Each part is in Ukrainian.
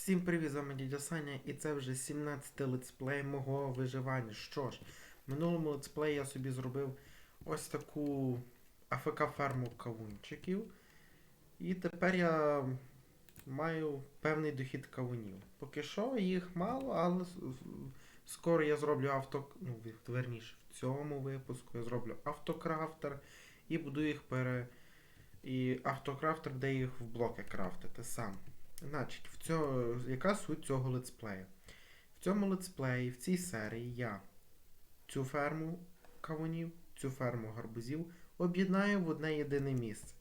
Всім привіт, з вами дядя Саня, і це вже 17-й летсплей мого виживання. Що ж, в минулому летсплеї я собі зробив ось таку АФК-ферму кавунчиків. І тепер я маю певний дохід кавунів. Поки що їх мало, але скоро я зроблю авто. Ну, верніше, в цьому випуску я зроблю автокрафтер і буду їх пере. І автокрафтер буде їх в блоки крафтити сам. Значить, в цьому, яка суть цього летсплею? В цьому летсплеї, в цій серії я цю ферму кавунів, цю ферму гарбузів об'єднаю в одне єдине місце.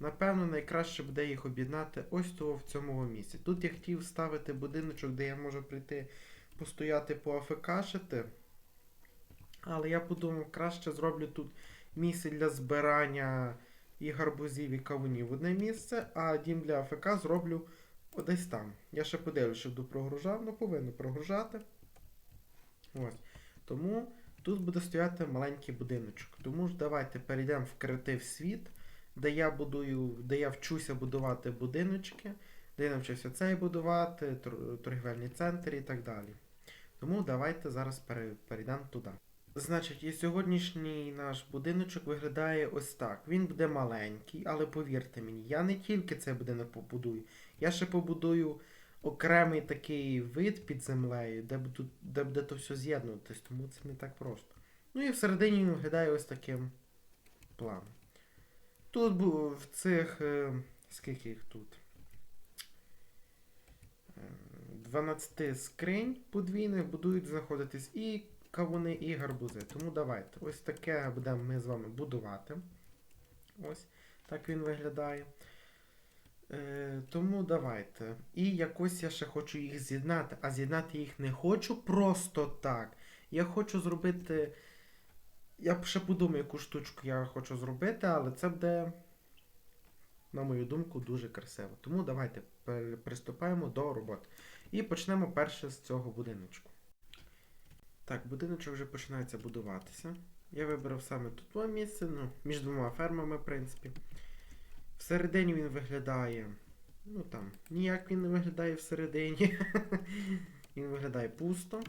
Напевно, найкраще буде їх об'єднати ось того в цьому місці. Тут я хотів ставити будиночок, де я можу прийти постояти поафекашити. Але я подумав, краще зроблю тут місце для збирання і гарбузів, і кавунів в одне місце, а дім для АФК зроблю десь там. Я ще подивлюся, що буду прогружав, ну повинно прогружати. Ось. Тому тут буде стояти маленький будиночок. Тому ж давайте перейдемо в креатив світ, де я будую, де я вчуся будувати будиночки, де я навчився цей будувати, тор- торгівельний центр і так далі. Тому давайте зараз перейдемо туди. Значить, і сьогоднішній наш будиночок виглядає ось так. Він буде маленький, але повірте мені, я не тільки цей будинок побудую, я ще побудую окремий такий вид під землею, де, буду, де буде то все з'єднуватись, тому це не так просто. Ну і всередині він виглядає ось таким планом. Тут в цих. е, скільки їх тут? Е, 12 скринь подвійних будують знаходитись і кавуни, і гарбузи. Тому давайте. Ось таке будемо ми з вами будувати. Ось так він виглядає. Е, тому давайте. І якось я ще хочу їх з'єднати, а з'єднати їх не хочу просто так. Я хочу зробити. Я ще подумаю, яку штучку я хочу зробити, але це буде, на мою думку, дуже красиво. Тому давайте приступаємо до роботи. І почнемо перше з цього будиночку. Так, будиночок вже починається будуватися. Я вибрав саме тут місце, ну, між двома фермами, в принципі. Всередині він виглядає. Ну там, ніяк він не виглядає всередині. він виглядає пусто.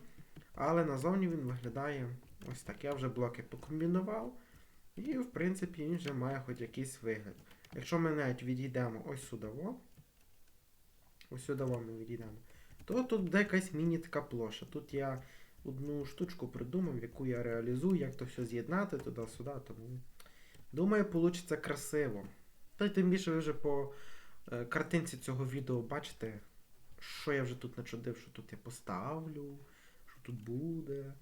Але назовні він виглядає ось так. Я вже блоки покомбінував. І, в принципі, він вже має хоч якийсь вигляд. Якщо ми навіть відійдемо ось сюди, ось сюди ми відійдемо, то тут буде якась міні така площа. Тут я одну штучку придумав, яку я реалізую, як то все з'єднати туди-сюди. Тому думаю, вийде красиво. Та й тим більше ви вже по е, картинці цього відео бачите, що я вже тут начудив, що тут я поставлю, що тут буде.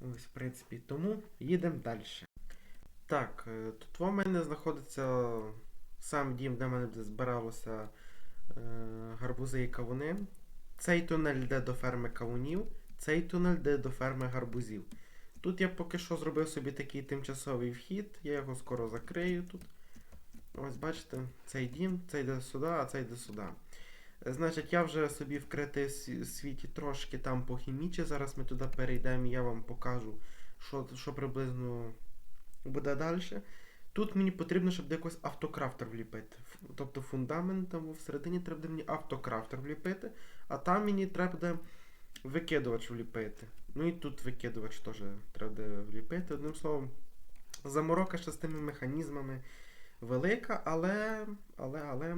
Ось, в принципі, тому їдемо далі. Так, е, тут в мене знаходиться сам дім, де в мене збиралося е, гарбузи і кавуни. Цей тунель йде до ферми кавунів, цей тунель йде до ферми гарбузів. Тут я поки що зробив собі такий тимчасовий вхід, я його скоро закрию тут. Ось бачите, цей дім, цей йде сюди, а цей йде сюди. Значить, я вже собі в світі трошки там похімічив. Зараз ми туди перейдемо і я вам покажу, що, що приблизно буде далі. Тут мені потрібно, щоб якось автокрафтер вліпити. Тобто фундамент всередині треба мені автокрафтер вліпити, а там мені треба викидувач вліпити. Ну і тут викидувач теж треба вліпити. Одним словом, заморока ще з тими механізмами велика, але, але, але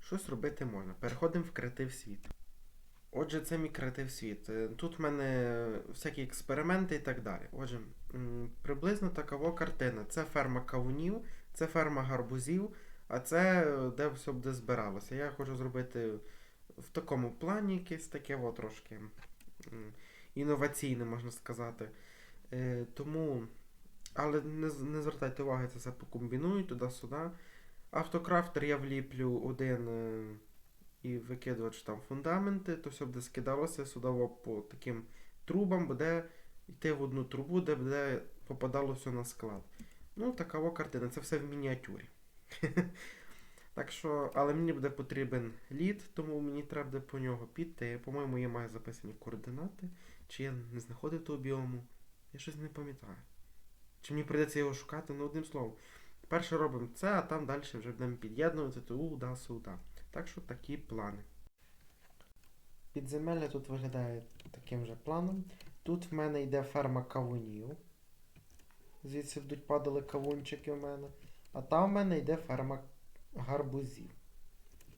щось робити можна. Переходимо в креатив світ. Отже, це мій креатив світ. Е, Тут в мене всякі експерименти і так далі. Отже, приблизно такова картина. Це ферма кавунів, це ферма гарбузів, а це е, де все буде збиралося. Я хочу зробити в такому плані якесь таке от трошки інноваційне, можна сказати. Е, Тому, але не, не звертайте уваги, це все покомбіную туди-сюди. Автокрафтер я вліплю один е, і викидувач там фундаменти, то все буде скидалося сюди по таким трубам, буде йти в одну трубу, де буде попадало все на склад. Ну, така картина, це все в мініатюрі. Так що, але мені буде потрібен лід, тому мені треба буде по нього піти. По-моєму, я маю записані координати. Чи я не знаходив того біому? Я щось не пам'ятаю. Чи мені прийдеться його шукати? Ну, одним словом. Перше робимо це, а там далі вже будемо під'єднувати туди-сюди. Так що такі плани. Підземелля тут виглядає таким же планом. Тут в мене йде ферма кавунів. Звідси будуть падали кавунчики в мене. А там в мене йде ферма гарбузів.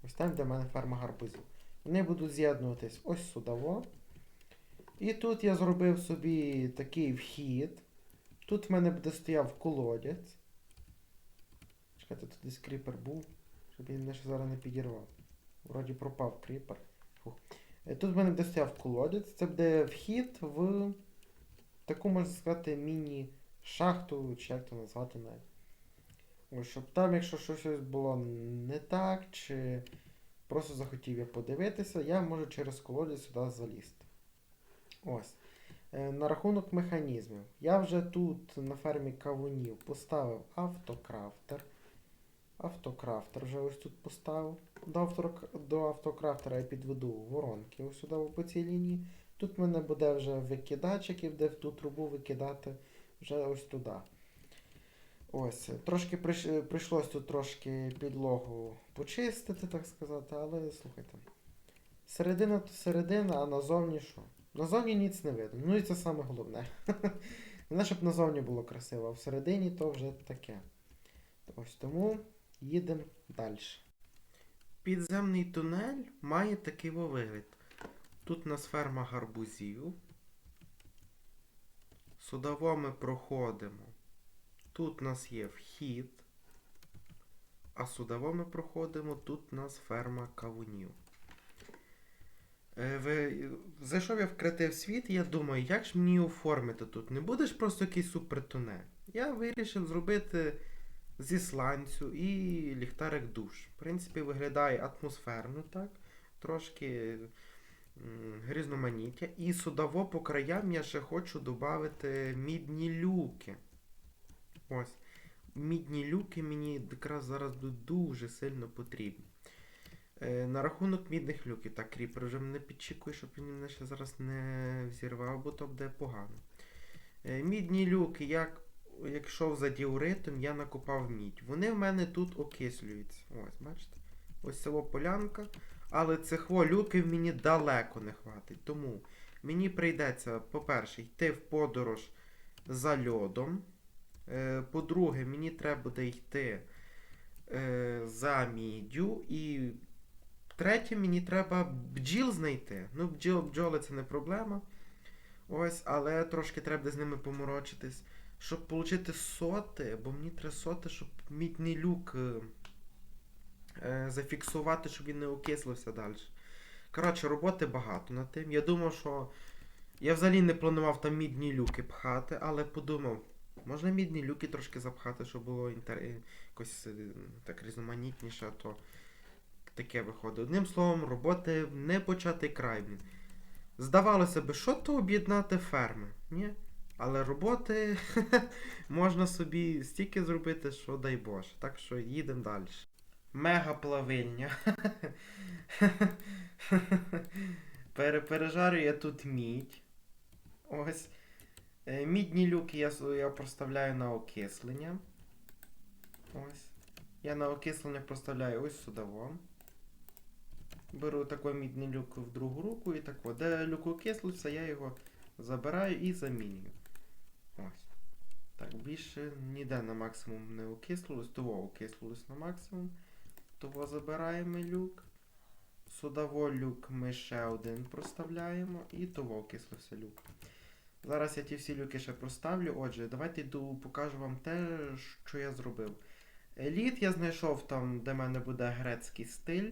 Ось там йде в мене ферма гарбузів. Вони будуть з'єднуватись ось сюди. І тут я зробив собі такий вхід. Тут в мене буде стояв колодязь. Чекайте, тут десь кріпер був, щоб він мене ще зараз не підірвав. Вроді пропав кріпер. Фух. Е, Тут в мене буде стояв колодязь. Це буде вхід в таку, можна сказати, міні-шахту, чи як то назвати навіть. Ось, щоб там, якщо щось було не так, чи просто захотів я подивитися, я можу через колодязь сюди залізти. Ось. Е, На рахунок механізмів. Я вже тут на фермі кавунів поставив автокрафтер. Автокрафтер вже ось тут поставив. До, автор- до автокрафтера я підведу воронки ось сюди по цій лінії. Тут в мене буде вже викидач, який буде в ту трубу викидати вже ось туди. Ось, трошки прийш... прийшлось тут трошки підлогу почистити, так сказати, але слухайте. Середина то середина, а назовні що? Назовні ніц не видно. Ну і це саме головне. Не щоб назовні було красиво, а всередині то вже таке. Ось тому їдемо далі. Підземний тунель має такий вигляд. Тут у нас ферма гарбузів. Судово ми проходимо. Тут у нас є вхід. А судово ми проходимо, тут у нас ферма кавунів. Е. Зайшов я в креатив світ, і я думаю, як ж мені оформити тут? Не будеш просто якийсь супертунель. Я вирішив зробити зі сланцю і ліхтарик душ. В принципі, виглядає атмосферно, так? Трошки м, різноманіття. І судово по краям я ще хочу додати мідні люки. Ось. Мідні люки мені якраз зараз дуже сильно потрібні. Е, на рахунок мідних люків. Так, кріпер вже мене підчікує, щоб він мене ще зараз не взірвав, бо то буде погано. Е, мідні люки, як, як йшов за діуритом, я накопав мідь. Вони в мене тут окислюються. Ось, бачите? Ось село полянка. Але цих во люків мені далеко не хватить. Тому мені прийдеться, по-перше, йти в подорож за льодом. Е, По-друге, мені треба буде йти за міддю. І третє, мені треба бджіл знайти. Ну, бджіл, бджоли це не проблема. Ось, але трошки треба з ними поморочитись. Щоб отримати соти, бо мені треба соти, щоб мідний люк е, е, зафіксувати, щоб він не окислився далі. Коротше, роботи багато над тим. Я думав, що. Я взагалі не планував там мідні люки пхати, але подумав, можна мідні люки трошки запхати, щоб було інтер... якось е, так різноманітніше, то таке виходить. Одним словом, роботи не початий край. Блін. Здавалося би, що то об'єднати ферми? Ні? Але роботи можна собі стільки зробити, що дай Боже. Так що їдемо далі. Мега плавильня. Пережарю я тут мідь. Ось. Е, Мідні люки я, я проставляю на окислення. Ось. Я на окислення проставляю ось сюди. Беру такий мідний люк в другу руку і так от. Де люк окислився, я його забираю і замінюю. Ось. Так, більше ніде на максимум не окислилось, того окислилось на максимум. Того забираємо люк. Судово люк ми ще один проставляємо і того окислився люк. Зараз я ті всі люки ще проставлю. Отже, давайте йду покажу вам те, що я зробив. Еліт я знайшов там, де в мене буде грецький стиль.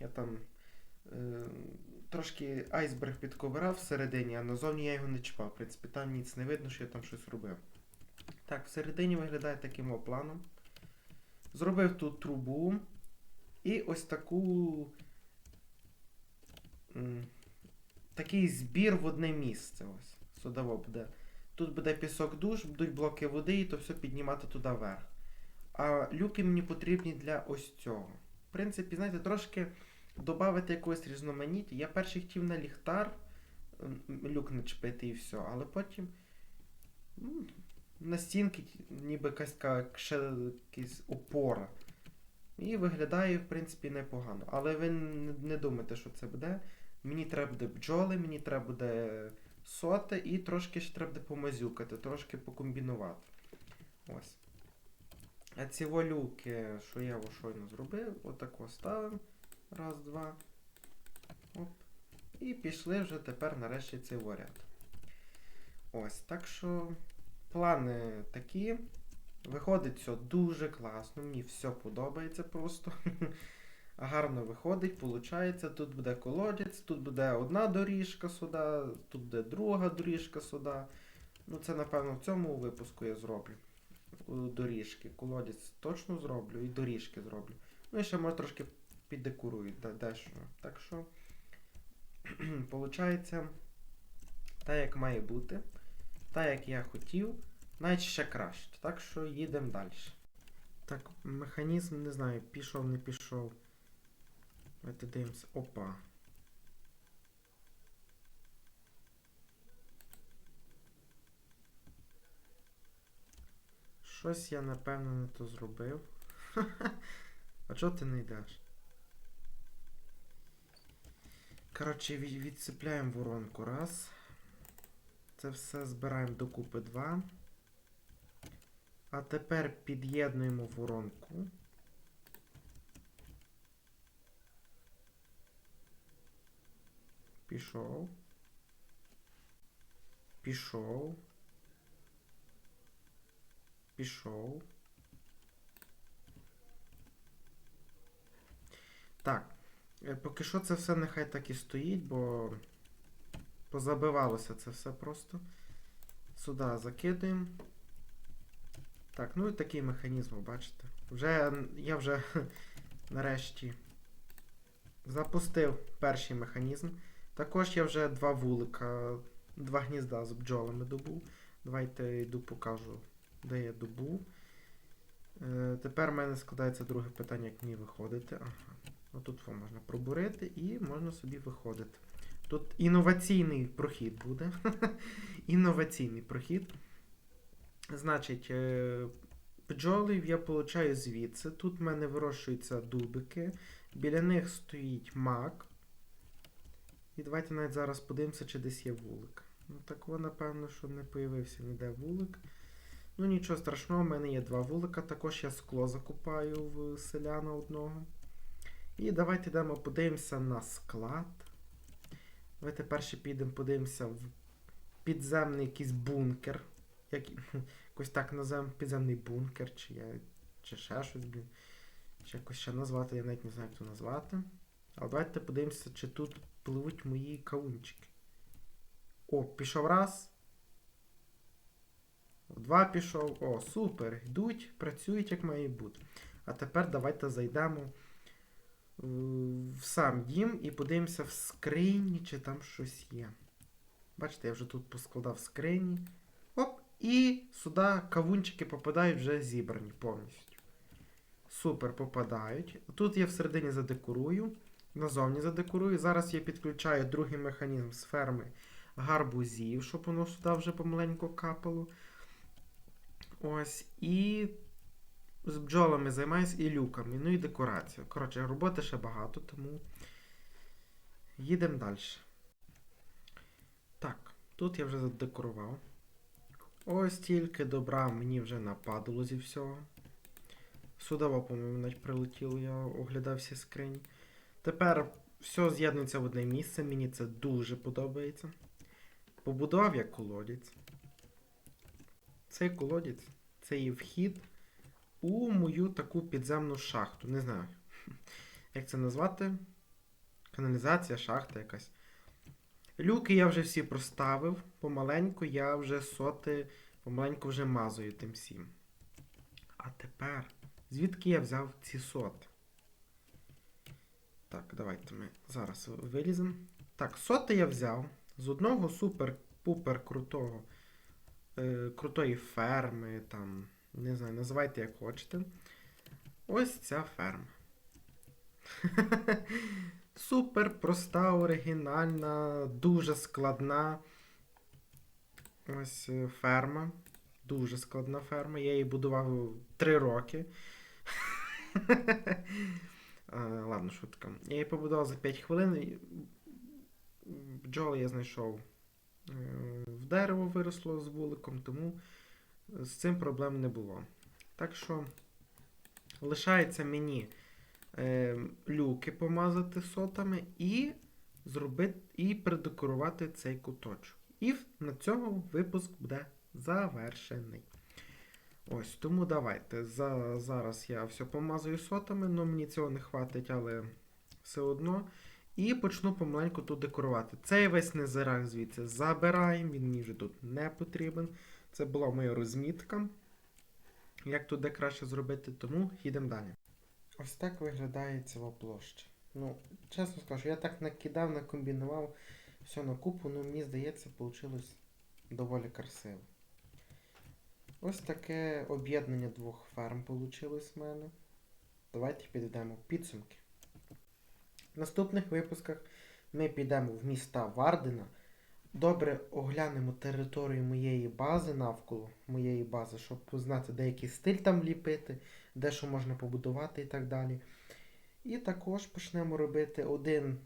Я там е, трошки айсберг підковирав всередині, а назовні я його не чіпав. В принципі, там ніц не видно, що я там щось робив. Так, всередині виглядає таким планом. Зробив тут трубу і ось таку. Такий збір в одне місце. Ось. Судово буде. Тут буде пісок душ, будуть блоки води, і то все піднімати туди вверх. А люки мені потрібні для ось цього. В принципі, знаєте, трошки додати якогось різноманіття. Я перший хотів на ліхтар люк начепити і все, але потім м, на стінки ніби якась якась опора. І виглядає, в принципі, непогано. Але ви не думайте, що це буде. Мені треба буде бджоли, мені треба буде соти і трошки ще треба буде помазюкати, трошки покомбінувати. Ось. А ці волюки, що я щойно зробив, отако ставимо. Раз, два. Оп. І пішли вже тепер нарешті цей варіант. Ось, так що плани такі. Виходить все дуже класно, мені все подобається просто. Гарно виходить, виходить. Тут буде колодязь, тут буде одна доріжка сюди, тут буде друга доріжка сюди. Ну, це, напевно, в цьому випуску я зроблю. У Доріжки. Колодязь точно зроблю і доріжки зроблю. Ну і ще може трошки піддекорую дещо. Так що, виходить, так як має бути, так як я хотів, навіть ще краще. Так що їдемо далі. Так, механізм, не знаю, пішов, не пішов. Давайте дивимося. Опа. Щось я напевно не то зробив. А чого ти не йдеш? Коротше, від- відцепляємо воронку. Раз. Це все збираємо докупи два. А тепер під'єднуємо воронку. Пішов. Пішов. Пішов. Так. е, Поки що це все нехай так і стоїть, бо позабивалося це все просто. Сюди закидуємо. Так, ну і такий механізм, бачите. Вже я вже нарешті запустив перший механізм. Також я вже два вулика, два гнізда з бджолами добув. Давайте йду покажу, де я добув. Е, тепер в мене складається друге питання, як мені виходити. Ага. Отут вам можна пробурити і можна собі виходити. Тут інноваційний прохід буде. інноваційний прохід. Значить, е, бджолів я получаю звідси. Тут в мене вирощуються дубики. Біля них стоїть мак. І давайте навіть зараз подивимося, чи десь є вулик. Ну, такого, напевно, що не появився ніде вулик. Ну, нічого страшного, в мене є два вулика. Також я скло закупаю в селяна одного. І давайте йдемо подивимося на склад. Давайте перше підемо подивимося в підземний якийсь бункер. Як, якось так називаємо підземний бункер, чи, я, чи ще щось, блін. Чи якось ще назвати, я навіть не знаю, як це назвати. Але давайте подивимося, чи тут пливуть мої каунчики. О, пішов раз. Два пішов. О, супер. Йдуть, працюють, як має бути. А тепер давайте зайдемо в сам дім і подивимося в скрині, чи там щось є. Бачите, я вже тут поскладав скрині. Оп! І сюди кавунчики попадають вже зібрані повністю. Супер, попадають. Тут я всередині задекорую, назовні задекорую. Зараз я підключаю другий механізм з ферми гарбузів, щоб воно сюди вже помаленьку капало. Ось. І з бджолами займаюся і люками, ну і декорацією. Коротше, роботи ще багато, тому їдемо далі. Так, тут я вже задекорував. Ось тільки добра мені вже нападало зі всього. Судова, по-моєму, навіть прилетіло, я оглядав всі скрині. Тепер все з'єднується в одне місце, мені це дуже подобається. Побудував я колодязь. Цей колодязь це є вхід у мою таку підземну шахту. Не знаю, як це назвати. Каналізація, шахта якась. Люки я вже всі проставив. Помаленьку я вже соти, помаленьку вже мазую тим всім. А тепер, звідки я взяв ці соти? Так, давайте ми зараз виліземо. Так, соти я взяв з одного супер-пупер крутого, крутої ферми, там, не знаю, називайте як хочете. Ось ця ферма. Супер проста, оригінальна, дуже складна. Ось е, ферма. Дуже складна ферма. Я її будував 3 роки. Ладно, шутка. Я її побудував за 5 хвилин. Бджоли я знайшов е, в дерево виросло з вуликом, тому з цим проблем не було. Так що лишається мені е, люки помазати сотами і зробити і придекорувати цей куточок. І на цьому випуск буде завершений. Ось, тому давайте. За, зараз я все помазую сотами, але мені цього не хватить, але все одно. І почну помаленьку тут декорувати. Цей весь незирак звідси забираємо, він мені вже тут не потрібен. Це була моя розмітка. Як тут де краще зробити, тому їдемо далі. Ось так виглядає ціла площа. Ну, чесно скажу, я так накидав, накомбінував все на купу, ну мені здається, вийшло доволі красиво. Ось таке об'єднання двох ферм вийшло в мене. Давайте підведемо підсумки. В наступних випусках ми підемо в міста Вардена, добре оглянемо територію моєї бази навколо моєї бази, щоб познати деякий стиль там ліпити, де що можна побудувати і так далі. І також почнемо робити один,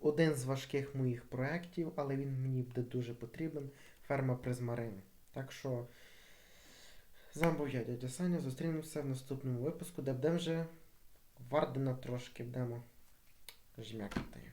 один з важких моїх проєктів, але він мені буде дуже потрібен ферма Призмарини. Так що з був я, дядя Саня. Зустрінемося в наступному випуску, де будемо вже Вардена трошки будемо жмякати.